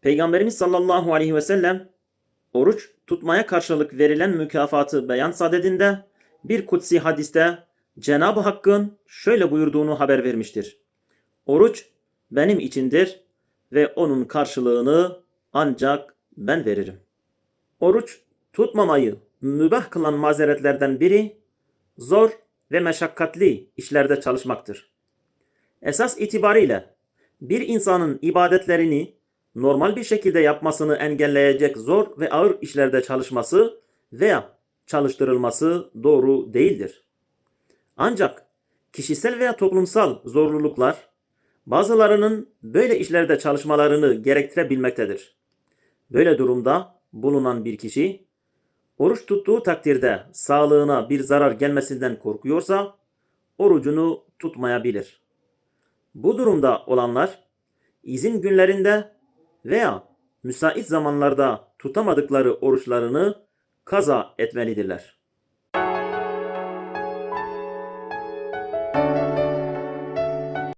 Peygamberimiz sallallahu aleyhi ve sellem oruç tutmaya karşılık verilen mükafatı beyan sadedinde bir kutsi hadiste Cenab-ı Hakk'ın şöyle buyurduğunu haber vermiştir. Oruç benim içindir ve onun karşılığını ancak ben veririm. Oruç tutmamayı mübah kılan mazeretlerden biri zor ve meşakkatli işlerde çalışmaktır. Esas itibariyle bir insanın ibadetlerini normal bir şekilde yapmasını engelleyecek zor ve ağır işlerde çalışması veya çalıştırılması doğru değildir. Ancak kişisel veya toplumsal zorluluklar bazılarının böyle işlerde çalışmalarını gerektirebilmektedir. Böyle durumda bulunan bir kişi oruç tuttuğu takdirde sağlığına bir zarar gelmesinden korkuyorsa orucunu tutmayabilir. Bu durumda olanlar izin günlerinde veya müsait zamanlarda tutamadıkları oruçlarını kaza etmelidirler.